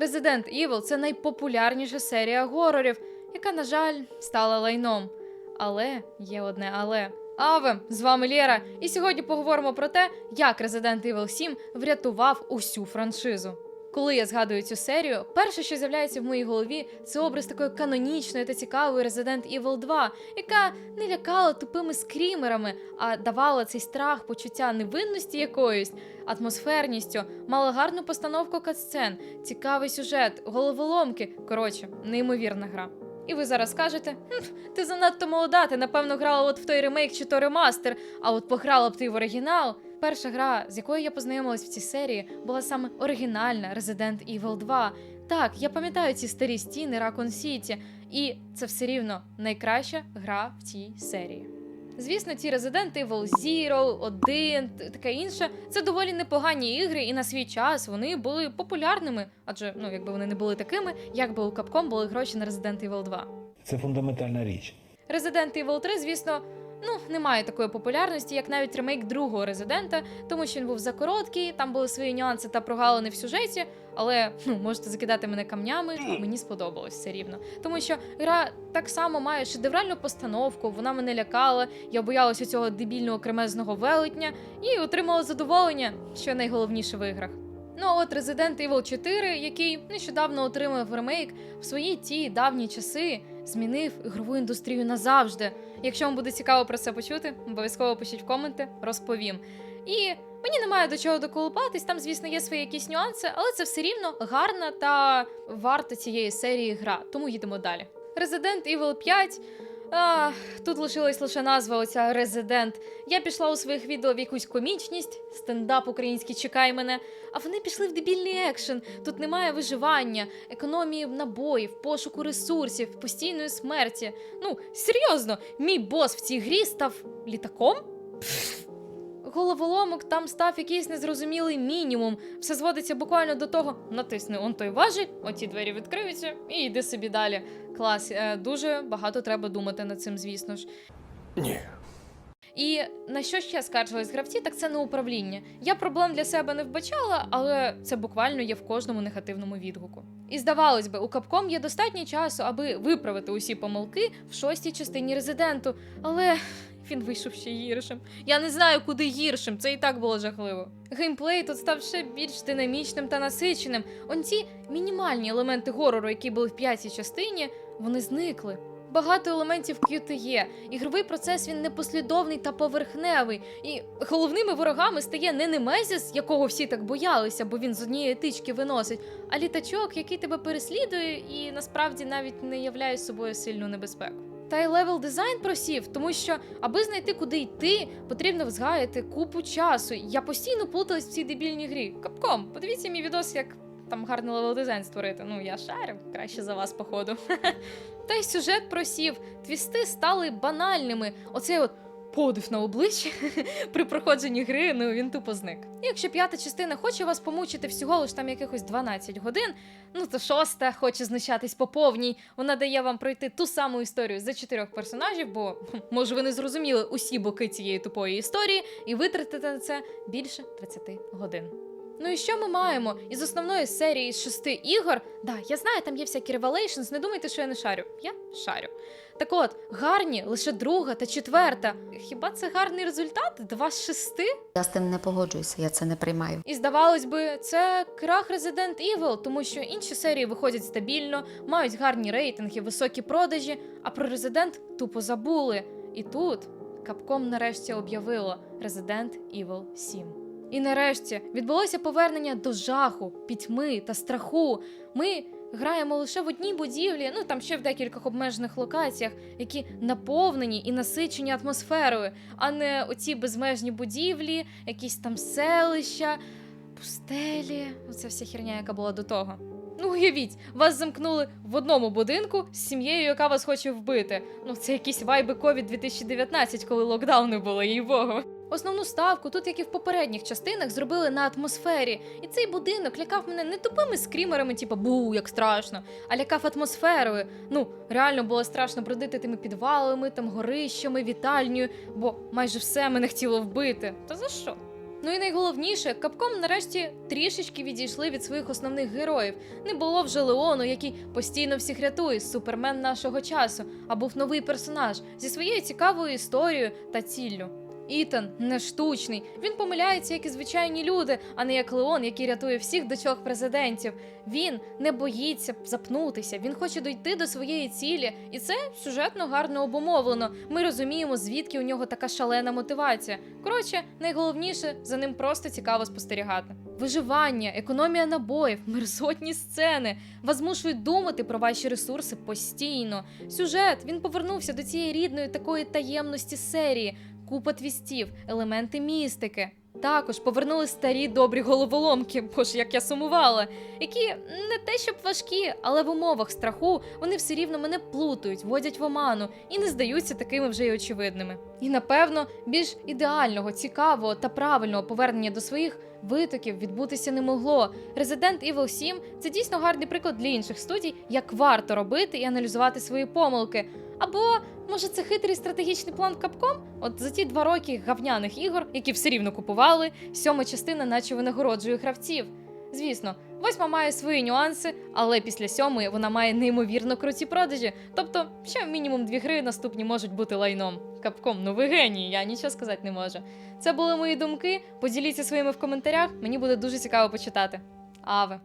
Resident Evil це найпопулярніша серія горорів, яка, на жаль, стала лайном. Але є одне але. Аве, з вами Лєра, і сьогодні поговоримо про те, як Resident Evil 7 врятував усю франшизу. Коли я згадую цю серію, перше, що з'являється в моїй голові, це образ такої канонічної та цікавої Resident Evil 2, яка не лякала тупими скрімерами, а давала цей страх, почуття невинності якоїсь, атмосферністю, мала гарну постановку катсцен, цікавий сюжет, головоломки. Коротше, неймовірна гра. І ви зараз скажете: «Хм, ти занадто молода, ти напевно грала от в той ремейк чи то ремастер, а от пограла б ти в оригінал. Перша гра, з якою я познайомилась в цій серії, була саме оригінальна Resident Evil 2. Так, я пам'ятаю ці старі стіни Raccoon City, і це все рівно найкраща гра в цій серії. Звісно, ці Resident Evil Zero, 1, таке інше, це доволі непогані ігри, і на свій час вони були популярними, адже ну, якби вони не були такими, якби у Capcom були гроші на Resident Evil 2. Це фундаментальна річ. Resident Evil 3, звісно, ну немає такої популярності, як навіть ремейк другого Резидента, тому що він був закороткий, там були свої нюанси та прогалини в сюжеті. Але ну можете закидати мене камнями, мені сподобалось все рівно. Тому що гра так само має шедевральну постановку, вона мене лякала, я боялася цього дебільного кремезного велетня і отримала задоволення, що найголовніше в іграх. Ну а от Resident Evil 4, який нещодавно отримав ремейк, в свої ті давні часи змінив ігрову індустрію назавжди. Якщо вам буде цікаво про це почути, обов'язково пишіть в коменти, розповім. І мені немає до чого доколупатись, там, звісно, є свої якісь нюанси, але це все рівно гарна та варта цієї серії гра. Тому їдемо далі. Resident Evil 5. А, тут лишилась лише назва оця резидент. Я пішла у своїх відео в якусь комічність, стендап український чекай мене. А вони пішли в дебільний екшен. Тут немає виживання, економії набоїв, пошуку ресурсів, постійної смерті. Ну, серйозно, мій бос в цій грі став літаком? Пф. Головоломок там став якийсь незрозумілий мінімум. Все зводиться буквально до того: натисни он той важіль, оті двері відкриються, і йди собі далі. Клас, е, дуже багато треба думати над цим, звісно ж. Ні. І на що ще скаржились гравці, так це на управління. Я проблем для себе не вбачала, але це буквально є в кожному негативному відгуку. І здавалось би, у Capcom є достатньо часу, аби виправити усі помилки в шостій частині резиденту, але він вийшов ще гіршим. Я не знаю, куди гіршим, це і так було жахливо. Геймплей тут став ще більш динамічним та насиченим. Он ці мінімальні елементи горору, які були в п'ятій частині, вони зникли. Багато елементів QTE. Ігровий процес він непослідовний та поверхневий. І головними ворогами стає не Немезіс, якого всі так боялися, бо він з однієї тички виносить, а літачок, який тебе переслідує і насправді навіть не являє собою сильну небезпеку. Та й левел дизайн просів, тому що, аби знайти, куди йти, потрібно згаяти купу часу. Я постійно плуталась в цій дебільній грі. Капком, подивіться мій відос, як там гарний левел дизайн створити. Ну, я шарю, краще за вас, походу. Та й сюжет просів, твісти стали банальними. Оцей от подив на обличчі при проходженні гри, ну він тупо зник. І Якщо п'ята частина хоче вас помучити всього лиш там якихось 12 годин, ну то шоста хоче знущатись по повній. Вона дає вам пройти ту саму історію за чотирьох персонажів, бо може ви не зрозуміли усі боки цієї тупої історії і витратите на це більше 20 годин. Ну і що ми маємо із основної серії з шести ігор? Да, я знаю, там є всякі Revelations, не думайте, що я не шарю. Я шарю. Так от, гарні лише друга та четверта. Хіба це гарний результат? Два з шести? Я з тим не погоджуюся, я це не приймаю. І здавалось би, це крах Resident Evil, тому що інші серії виходять стабільно, мають гарні рейтинги, високі продажі, а про Resident тупо забули. І тут Capcom нарешті об'явило Resident Evil 7. І нарешті відбулося повернення до жаху, пітьми та страху. Ми граємо лише в одній будівлі, ну там ще в декількох обмежених локаціях, які наповнені і насичені атмосферою, а не оці безмежні будівлі, якісь там селища, пустелі. Оця вся херня, яка була до того. Ну, уявіть, вас замкнули в одному будинку з сім'єю, яка вас хоче вбити. Ну, це якісь вайби COVID 2019, коли локдауни були, їй богу. Основну ставку, тут як і в попередніх частинах, зробили на атмосфері. І цей будинок лякав мене не тупими скрімерами, типу бу, як страшно, а лякав атмосферою. Ну, реально було страшно бродити тими підвалами, там горищами, вітальнею, бо майже все мене хотіло вбити. Та за що? Ну і найголовніше, Капком нарешті трішечки відійшли від своїх основних героїв. Не було вже Леону, який постійно всіх рятує, супермен нашого часу, а був новий персонаж зі своєю цікавою історією та ціллю. Ітан не штучний. Він помиляється, як і звичайні люди, а не як Леон, який рятує всіх дочок президентів. Він не боїться запнутися, він хоче дойти до своєї цілі, і це сюжетно гарно обумовлено. Ми розуміємо, звідки у нього така шалена мотивація. Коротше, найголовніше за ним просто цікаво спостерігати. Виживання, економія набоїв, мерзотні сцени вас змушують думати про ваші ресурси постійно. Сюжет він повернувся до цієї рідної такої таємності серії, купа твістів, елементи містики. Також повернули старі добрі головоломки, боже, як я сумувала, які не те щоб важкі, але в умовах страху вони все рівно мене плутають, вводять в оману і не здаються такими вже й очевидними. І напевно, більш ідеального, цікавого та правильного повернення до своїх витоків відбутися не могло. Resident Evil 7 – це дійсно гарний приклад для інших студій, як варто робити і аналізувати свої помилки. Або може це хитрий стратегічний план Capcom? От за ті два роки гавняних ігор, які все рівно купували, сьома частина наче винагороджує гравців. Звісно, восьма має свої нюанси, але після сьомої вона має неймовірно круті продажі. Тобто, ще мінімум дві гри наступні можуть бути лайном. Капком, ну ви генії, я нічого сказати не можу. Це були мої думки. Поділіться своїми в коментарях, мені буде дуже цікаво почитати. Аве.